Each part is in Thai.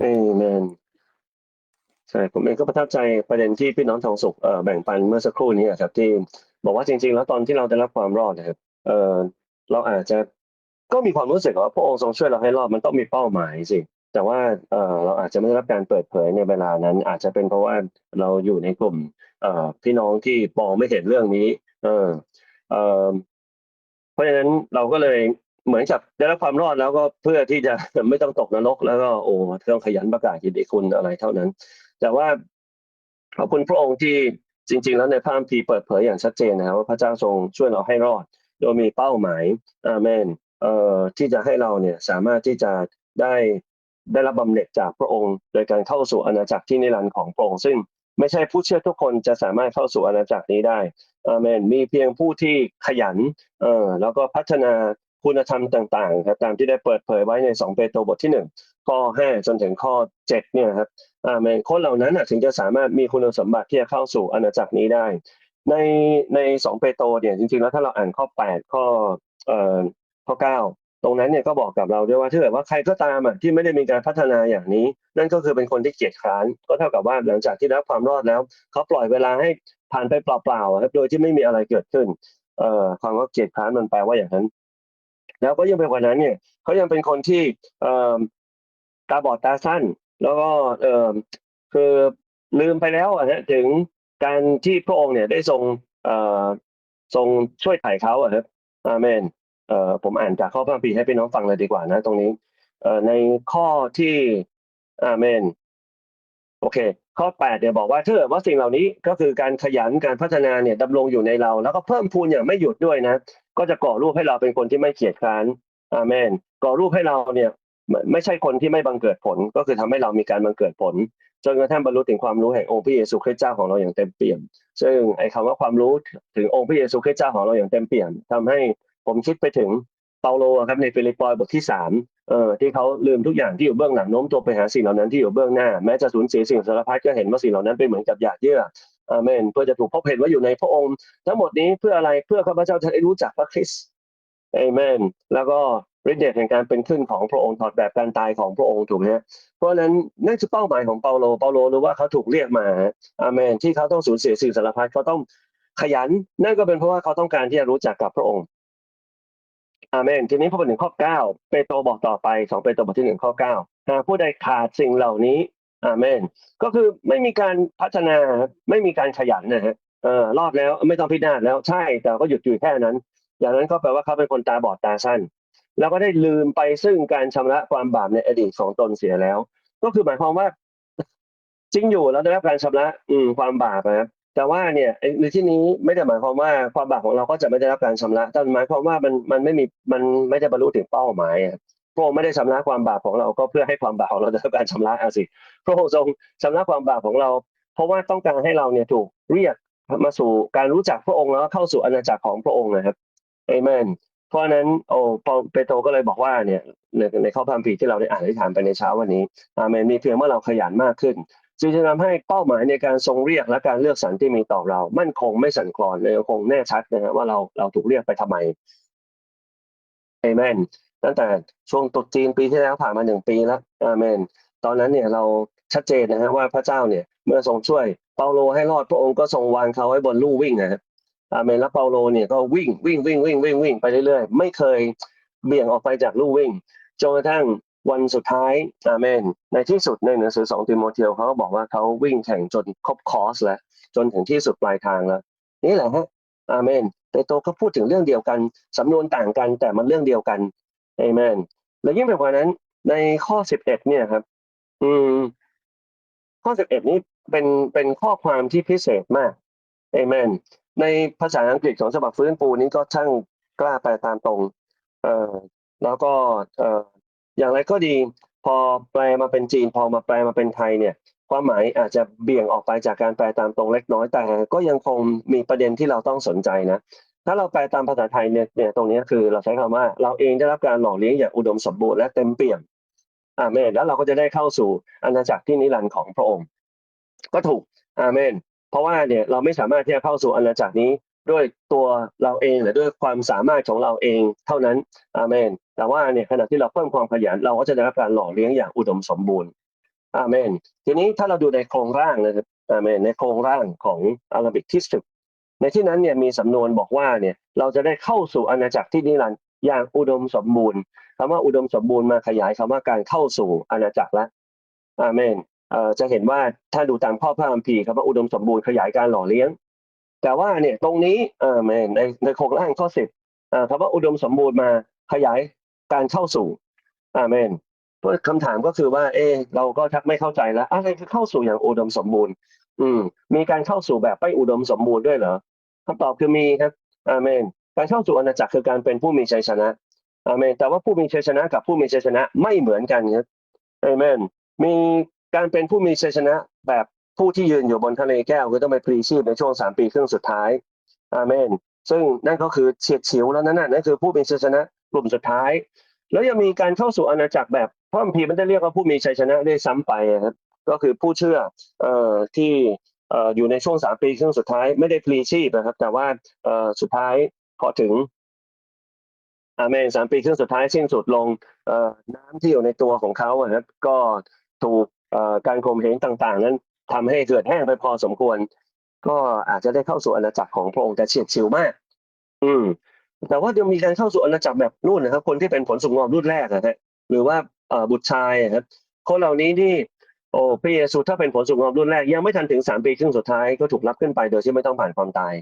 เอเมนใช่ผมเองก็ประทับใจประเด็นที่พี่น้องทองสุขเอ่อแบ่งปันเมื่อสักครู่นี้อะครับที่บอกว่าจริง ๆ แล้วตอนที่เราได้รับความรอดนะครับเออเราอาจจะก็มีความรู้สึกว่าพระองค์ทรงช่วยเราให้รอดมันต้องมีเป้าหมายสิแต่ว่าเออเราอาจจะไม่ได้รับการเปิดเผยในเวลานั้น อาจจะเป็นเพราะว่าเราอยู่ในกลุ่มเอ่อพี่น้องที่มองไม่เห็นเรื่องนี้ เออเออเพราะฉะนั้นเราก็เลย เหมือนกับได้รับความรอดแล้วก็เพื่อที่จะไม่ต้องตกนรกแล้วก็โอ้ต้องขยันประกาศยินดีคุณอะไรเท่านั้น แต่ว่าขอบคุณพระองค์ที่จริง ๆ แล้วในพระคัมภีร์เปิดเผยอย่างชัดเจนนะครับว่าพระเจ้าทรงช่วยเราให้รอด โดยมีเป้าหมายอาเมนเอ่อที่จะให้เราเนี่ยสามารถที่จะได้ได้รับบำเหน็จจากพระองค์ โดยการเข้าสู่อาณาจักรที่นิรันดร์ของพระองค์ซึ่งไม่ใช่ผู้เชื่อทุกคนจะสามารถเข้าสู่อาณาจักรนี้ได้อาเมนมีเพียงผู้ที่ขยันเอ่อแล้วก็พัฒนา คุณธรรมต่างๆครับตามที่ได้เปิดเผยไว้ใน 2 เปโตรบทที่ 1 ข้อ 5 จนถึงข้อ 7 เนี่ยครับอาเมนคนเหล่านั้นถึงจะสามารถมีคุณสมบัติที่จะเข้าสู่อาณาจักรนี้ได้ ในในสองเปโตรเนี่ยจริงๆ แล้วถ้าเราอ่านข้อ 8 ข้อเอ่อข้อ 9 ตรงนั้นเนี่ยก็บอกกับเราด้วยว่าถ้าเกิดว่าใครก็ตามอะที่ไม่ได้มีการพัฒนาอย่างนี้ นั่นก็คือเป็นคนที่เกียจคร้าน ก็เท่ากับว่าหลังจากที่ได้รับความรอดแล้ว เขาปล่อยเวลาให้ผ่านไปเปล่าๆครับโดยที่ไม่มีอะไรเกิดขึ้นเอ่อความว่าเกียจคร้านมันแปลว่าอย่างนั้น แล้วก็ยังเป็นกว่านั้นเนี่ยเขายังเป็นคนที่ตาบอดตาสั้น แล้วก็คือลืมไปแล้วอะฮะถึงการที่พระองค์เนี่ยได้ทรงทรงช่วยไถ่เขาอะครับอาเมนเอ่อผมอ่านจากข้อพระคัมภีร์ให้พี่น้องฟังเลยดีกว่านะ ตรงนี้เอ่อในข้อที่อาเมนโอเค ข้อ8เนี่ยบอกว่าถ้าเกิดว่าสิ่งเหล่านี้ก็คือการขยันการพัฒนาเนี่ยดำรงอยู่ในเรา แล้วก็เพิ่มพูนอย่างไม่หยุดด้วยนะ ก็จะก่อรูปให้เราเป็นคนที่ไม่เกียจคร้านอาเมนก่อรูปให้เราเนี่ยไม่ใช่คนที่ไม่บังเกิดผล ก็คือทำให้เรามีการบังเกิดผล จนกระทั่งบรรลุถึงความรู้แห่งองค์พระเยซูคริสต์เจ้าของเราอย่างเต็มเปี่ยม ซึ่งไอ้คำว่าความรู้ถึงองค์พระเยซูคริสต์เจ้าของเราอย่างเต็มเปี่ยมทำให้ผมคิดไปถึงเปาโลครับในฟิลิปปอยบทที่สามเออที่เขาลืมทุกอย่างที่อยู่เบื้องหลังโน้มตัวไปหาสิ่งเหล่านั้นที่อยู่เบื้องหน้า แม้จะสูญเสียสิ่งสารพัดก็เห็นว่าสิ่งเหล่านั้นเป็นเหมือนกับหยาดเยื่อ อาเมน เพื่อจะถูกพบเห็นว่าอยู่ในพระองค์ ทั้งหมดนี้เพื่ออะไรเพื่อข้าพเจ้าจะได้รู้จักพระคริสต์เอเมน แล้วก็ฤทธิ์เดชแห่งการเป็นขึ้นของพระองค์ถอดแบบการตายของพระองค์ถูกไหมเพราะฉะนั้นนั่นคือเป้าหมายของเปาโลเปาโลรู้ว่าเขาถูกเรียกมาอาเมน ที่เขาต้องสูญเสียสิ่งสารพัดเขาต้องขยัน นั่นก็เป็นเพราะว่าเขาต้องการที่จะรู้จักกับพระองค์อาเมน ทีนี้พอไปถึงข้อ 9 เปโตรบอกต่อไป 2 เปโตรบทที่1ข้อ9หากผู้ใดขาดสิ่งเหล่านี้ อาเมนก็คือไม่มีการพัฒนาไม่มีการขยันนะฮะเออรอดแล้วไม่ต้องพิจารณาแล้วใช่แต่ก็หยุดอยู่แค่นั้น อย่างนั้นก็แปลว่าเขาเป็นคนตาบอดตาสั้น แล้วก็ได้ลืมไปซึ่งการชำระความบาปในอดีตของตนเสียแล้ว ก็คือหมายความว่าจริงอยู่แล้วได้รับการชำระอืมความบาปนะแต่ว่าเนี่ยในที่นี้ไม่ได้หมายความว่าความบาปของเราก็จะไม่ได้รับการชำระแต่หมายความว่ามันมันไม่มีมันไม่ได้บรรลุถึงเป้าหมาย ระองค์ไม่ได้ชำระความบาปของเราก็เพื่อให้ความบาปของเราได้รับการชำระอะสิพระองค์ทรงชำระความบาปของเรา เพราะว่าต้องการให้เราเนี่ยถูกเรียกมาสู่การรู้จักพระองค์แล้วเข้าสู่อาณาจักรของพระองค์นะครับเอเมนเพราะฉะนั้นโอ้เปโตรก็เลยบอกว่าเนี่ยในในข้อพัมภีที่เราได้อ่านได้ถามไปในเช้าวันนี้อาเมนมีเพียงเมื่อเราขยันมากขึ้นจึงจะทำให้เป้าหมายในการทรงเรียกและการเลือกสรรที่มีต่อเรา มั่นคงไม่สั่นคลอนเลยคงแน่ชัดนะฮะว่าเราเราถูกเรียกไปทำไมเอเมน ตั้งแต่ช่วงตุจีนปีที่แล้วผ่านมาหนึ่งปีแล้วอาเมน ตอนนั้นเนี่ยเราชัดเจนนะฮะว่าพระเจ้าเนี่ยเมื่อทรงช่วยเปาโลให้รอดพระองค์ก็ทรงวางเขาไว้บนลู่วิ่งนะฮะอาเมนแล้วเปาโลเนี่ยก็วิ่งวิ่งวิ่งวิ่งวิ่งวิ่งไปเรื่อยๆ ไม่เคยเบี่ยงออกไปจากลู่วิ่งจนกระทั่งวันสุดท้ายอาเมน ในที่สุดในหนังสือสองติโมเทโอเขาก็บอกว่าเขาวิ่งแข่งจนครบคอร์สแล้วจนถึงที่สุดปลายทางแล้ว นี่แหละฮะอาเมนเปโตรก็พูดถึงเรื่องเดียวกันสำนวนต่างกันแต่มันเรื่องเดียวกัน เอเมนและยิ่งไปกว่านั้น ในข้อสิบเอ็ดเนี่ยครับ อืม ข้อสิบเอ็ดนี้เป็นเป็นข้อความที่พิเศษมากเอเมนในภาษาอังกฤษของฉบับฟื้นฟูนี้ก็ช่างกล้าแปลตามตรง เอ่อแล้วก็เอ่ออย่างไรก็ดี พอแปลมาเป็นจีน พอมาแปลมาเป็นไทยเนี่ย ความหมายอาจจะเบี่ยงออกไปจากการแปลตามตรงเล็กน้อยแต่ก็ยังคงมีประเด็นที่เราต้องสนใจนะ ถ้าเราแปลตามภาษาไทยเนี่ยเนี่ยตรงนี้คือเราใช้คำว่าเราเองได้รับการหล่อเลี้ยงอย่างอุดมสมบูรณ์และเต็มเปี่ยมอาเมนแล้วเราก็จะได้เข้าสู่อาณาจักรที่นิรันดร์ของพระองค์ ก็ถูกอาเมน เพราะว่าเนี่ยเราไม่สามารถที่จะเข้าสู่อาณาจักรนี้ด้วยตัวเราเองหรือด้วยความสามารถของเราเองเท่านั้นอาเมน แต่ว่าเนี่ยขณะที่เราเพิ่มความขยันเราก็จะได้รับการหล่อเลี้ยงอย่างอุดมสมบูรณ์อาเมน ทีนี้ถ้าเราดูในโครงร่างนะครับอาเมนในโครงร่างของอาราบิกที่สิบ ในที่นั้นเนี่ยมีสำนวนบอกว่าเนี่ยเราจะได้เข้าสู่อาณาจักรที่นิรันดร์อย่างอุดมสมบูรณ์คำว่าอุดมสมบูรณ์มาขยายคำว่าการเข้าสู่อาณาจักรละอาเมนเอ่อจะเห็นว่าถ้าดูตามข้อพระคัมภีร์คำว่าอุดมสมบูรณ์ขยายการหล่อเลี้ยง แต่ว่าเนี่ยตรงนี้อาเมนในในโครงร่างข้อสิบอ่าคำว่าอุดมสมบูรณ์มาขยายการเข้าสู่อาเมนเพราะคำถามก็คือว่า เอเราก็ชักไม่เข้าใจแล้วอะไรคือเข้าสู่อย่างอุดมสมบูรณ์ อืมมีการเข้าสู่แบบไม่อุดมสมบูรณ์ด้วยเหรอ คำตอบคือมีครับอาเมนการเข้าสู่อาณาจักรคือการเป็นผู้มีชัยชนะอาเมนแต่ว่าผู้มีชัยชนะกับผู้มีชัยชนะไม่เหมือนกันครับอาเมนมีการเป็นผู้มีชัยชนะแบบผู้ที่ยืนอยู่บนทะเลแก้วคือต้องไปพลีชีพในช่วงสามปีครึ่งสุดท้ายอาเมนซึ่งนั่นก็คือเฉียดฉิวแล้วนั่นน่ะนั่นคือผู้มีชัยชนะกลุ่มสุดท้าย แล้วยังมีการเข้าสู่อาณาจักรแบบพระมภีมันได้เรียกว่าผู้มีชัยชนะได้วยซ้ำไปครับก็คือผู้เชื่อเอ่อที่ อยู่ในช่วงสามปีครึ่งสุดท้ายไม่ได้พลีชีพนะครับ แต่ว่าสุดท้ายพอถึงอาเมนสามปีครึ่งสุดท้ายสิ้นสุดลงน้ำที่อยู่ในตัวของเขาครับ ก็ถูกการข่มเหงต่าง ๆ นั้นทำให้เกิดแห้งไปพอสมควร ก็อาจจะได้เข้าสู่อาณาจักรของพระองค์แต่เฉียดฉิวมาก อืม แต่ว่ายังมีการเข้าสู่อาณาจักรแบบนู่นนะครับ คนที่เป็นผลสุกงอมรุ่นแรกนะฮะหรือว่าบุตรชายครับคนเหล่านี้ที่ โอ้พระเยซูถ้าเป็นผลสุกงอมรุ่นแรก ยังไม่ทันถึงสามปีครึ่งสุดท้ายก็ถูกรับขึ้นไปโดยที่ไม่ต้องผ่านความตาย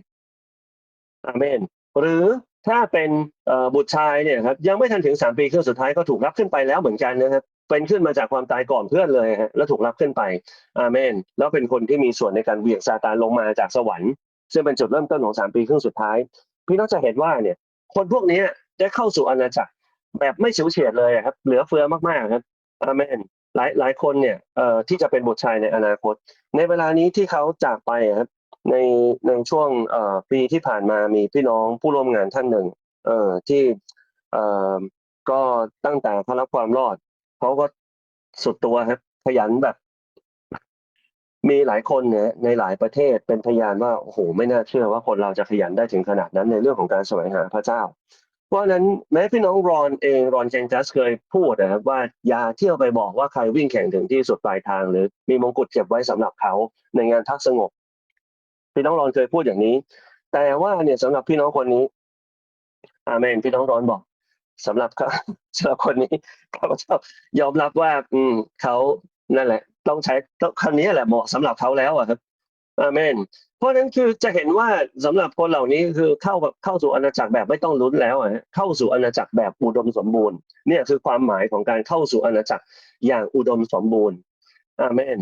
อาเมน หรือถ้าเป็นบุตรชายเนี่ยครับยังไม่ทันถึงสามปีครึ่งสุดท้ายก็ถูกรับขึ้นไปแล้วเหมือนกันนะครับเป็นขึ้นมาจากความตายก่อนเพื่อนเลยฮะแล้วถูกรับขึ้นไปอาเมน แล้วเป็นคนที่มีส่วนในการเหวี่ยงซาตานลงมาจากสวรรค์ ซึ่งเป็นจุดเริ่มต้นของสามปีครึ่งสุดท้าย พี่น้องจะเห็นว่าเนี่ย คนพวกนี้ได้เข้าสู่อาณาจักรแบบไม่เฉียวเฉียดเลยครับ เหลือเฟือมากๆครับอาเมน หลายหลายคนเนี่ยเอ่อที่จะเป็นบุตรชายในอนาคต ในเวลานี้ที่เขาจากไปครับในในช่วงเอ่อปีที่ผ่านมามีพี่น้องผู้ร่วมงานท่านหนึ่งเอ่อที่เอ่อก็ตั้งแต่เขารับความรอดเขาก็สุดตัวครับขยันแบบ มีหลายคนเนี่ยในหลายประเทศเป็นพยานว่าโอ้โหไม่น่าเชื่อว่าคนเราจะขยันได้ถึงขนาดนั้นในเรื่องของการแสวงหาพระเจ้า เพราะฉะนั้นแม้พี่น้องรอนเองรอนเจนจัสเคยพูดนะครับว่าอย่าเที่ยวไปบอกว่าใครวิ่งแข่งถึงที่สุดปลายทาง หรือมีมงกุฎเก็บไว้สำหรับเขาในงานพักสงบ พี่น้องรอนเคยพูดอย่างนี้ แต่ว่าเนี่ยสำหรับพี่น้องคนนี้ อาเมน พี่น้องรอนบอกสำหรับเขาสำหรับคนนี้ข้าพเจ้ายอมรับว่า อืมเขานั่นแหละ ต้องใช้ต้องคำนี้แหละเหมาะสำหรับเขาแล้วอะครับอาเมน เพราะฉะนั้นคือจะเห็นว่าสำหรับคนเหล่านี้คือเข้ากับเข้าสู่อาณาจักรแบบไม่ต้องลุ้นแล้วอะฮะเข้าสู่อาณาจักรแบบอุดมสมบูรณ์เนี่ยคือความหมายของการเข้าสู่อาณาจักรอย่างอุดมสมบูรณ์อาเมน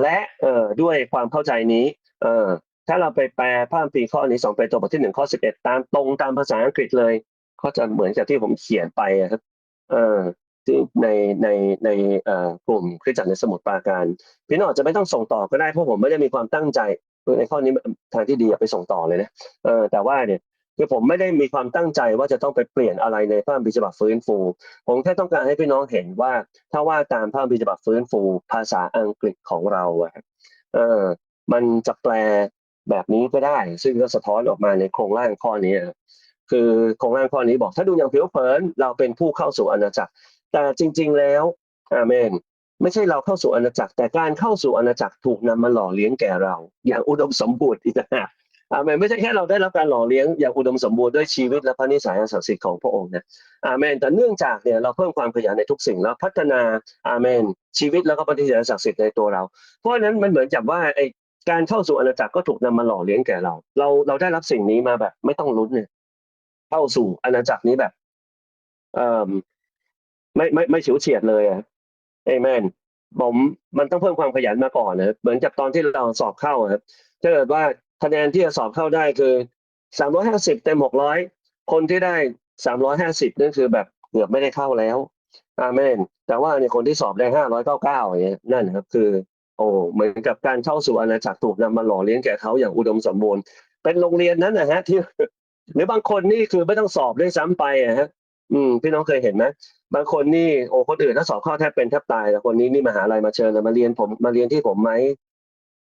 และเอ่อด้วยความเข้าใจนี้เอ่อถ้าเราไปแปลพระคัมภีร์ข้อนี้สองเปโตรบทที่หนึ่งข้อสิบเอ็ดตามตรงตามภาษาอังกฤษเลย ก็จะเหมือนกับที่ผมเขียนไปครับเอ่อที่ในในในเอ่อกลุ่มคริสตจักรในสมุทรปราการ พี่น้องอาจจะไม่ต้องส่งต่อก็ได้เพราะผมไม่ได้มีความตั้งใจ ในข้อนี้ทางที่ดีอย่าไปส่งต่อเลยนะเออแต่ว่าเนี่ยคือผมไม่ได้มีความตั้งใจว่าจะต้องไปเปลี่ยนอะไรในพระคัมภีร์ฉบับฟื้นฟู ผมแค่ต้องการให้พี่น้องเห็นว่า ถ้าว่าตามพระคัมภีร์ฉบับฟื้นฟู ภาษาอังกฤษของเราอะครับเออมันจะแปลแบบนี้ก็ได้ ซึ่งก็สะท้อนออกมาในโครงร่างข้อนี้คือโครงร่างข้อนี้บอกถ้าดูอย่างผิวเผินเราเป็นผู้เข้าสู่อาณาจักร แต่จริง ๆ แล้วอาเมน ไม่ใช่เราเข้าสู่อาณาจักร แต่การเข้าสู่อาณาจักรถูกนำมาหล่อเลี้ยงแก่เรา อย่างอุดมสมบูรณ์อีกนะอาเมนไม่ใช่แค่เราได้รับการหล่อเลี้ยงอย่างอุดมสมบูรณ์ด้วยชีวิตและพระนิสัยอันศักดิ์สิทธิ์ของพระองค์นะอาเมนแต่เนื่องจากเนี่ยเราเพิ่มความขยันในทุกสิ่งแล้วพัฒนาอาเมน ชีวิตแล้วก็พระนิสัยอันศักดิ์สิทธิ์ในตัวเรา เพราะฉะนั้นมันเหมือนกับว่าไอการเข้าสู่อาณาจักรก็ถูกนำมาหล่อเลี้ยงแก่เรา เราเราได้รับสิ่งนี้มาแบบ ไม่ต้องลุ้นเนี่ยเข้าสู่อาณาจักรนี้แบบเอ่อไม่ไม่ไม่เฉียวเฉียดเลยอะ เอเมนผมมันต้องเพิ่มความขยันมาก่อนนะเหมือนกับตอนที่เราสอบเข้าครับถ้าเกิดว่าคะแนนที่จะสอบเข้าได้คือสามร้อยห้าสิบเต็มหกร้อยคนที่ได้สามร้อยห้าสิบนั่นคือแบบเกือบไม่ได้เข้าแล้วอาเมนแต่ว่าเนี่ยคนที่สอบได้ห้าร้อยเก้าเก้าอย่างเงี้ยนั่นนะครับคือ โอ้เหมือนกับการเข้าสู่อาณาจักรถูกนำมาหล่อเลี้ยงแก่เขาอย่างอุดมสมบูรณ์ เป็นโรงเรียนนั้นนะฮะที่หรือบางคนนี่คือไม่ต้องสอบด้วยซ้ำไปอะฮะ อืมพี่น้องเคยเห็นไหมบางคนนี่โอ้คนอื่นถ้าสอบเข้าแทบเป็นแทบตายแต่คนนี้นี่มหาลัยมาเชิญเลยมาเรียนผมมาเรียนที่ผมไหม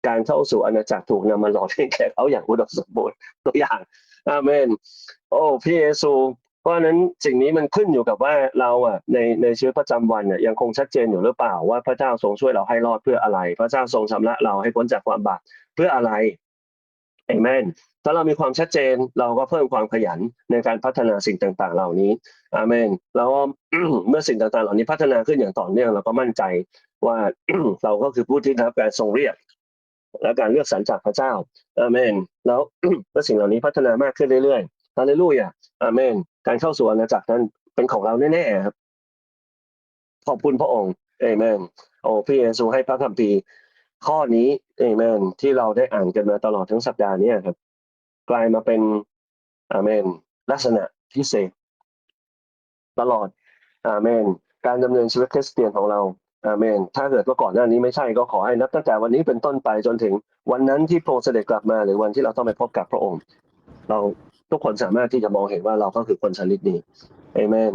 การเข้าสู่อาณาจักรถูกนำมาหล่อเลี้ยงแก่เขาอย่างอุดมสมบูรณ์ตัวอย่างอาเมน โอ้พระเยซู เพราะนั้นสิ่งนี้มันขึ้นอยู่กับว่าเราอะในในชีวิตประจำวันเนี่ยยังคงชัดเจนอยู่หรือเปล่าว่าพระเจ้าทรงช่วยเราให้รอดเพื่ออะไร พระเจ้าทรงชำระเราให้พ้นจากความบาปเพื่ออะไร เอเมนถ้าเรามีความชัดเจนเราก็เพิ่มความขยันในการพัฒนาสิ่งต่าง ๆ เหล่านี้อาเมนแล้วเมื่อสิ่งต่าง ๆ เหล่านี้พัฒนาขึ้นอย่างต่อเนื่องเราก็มั่นใจว่าเราก็คือผู้ที่รับการทรงเรียกและการเลือกสรรจากพระเจ้าอาเมน แล้วเมื่อสิ่งเหล่านี้พัฒนามากขึ้นเรื่อยๆฮาเลลูยาอาเมน การเข้าสู่อาณาจักรนั้นเป็นของเราแน่ๆครับขอบคุณพระองค์เอเมนโอ้พี่เยซูให้พระคัมภีร์ ข้อนี้เอเมนที่เราได้อ่านกันมาตลอดทั้งสัปดาห์เนี้ครับ กลายมาเป็นอาเมน ลักษณะพิเศษ ตลอดอาเมน การดำเนินชีวิตคริสเตียนของเราอาเมน ถ้าเกิดว่าก่อนหน้านี้ไม่ใช่ก็ขอให้นับตั้งแต่วันนี้เป็นต้นไปจนถึงวันนั้นที่พระองค์เสด็จกลับมาหรือวันที่เราต้องไปพบกับพระองค์ เราทุกคนสามารถที่จะมองเห็นว่าเราก็คือคนชนิดนี้เอเมน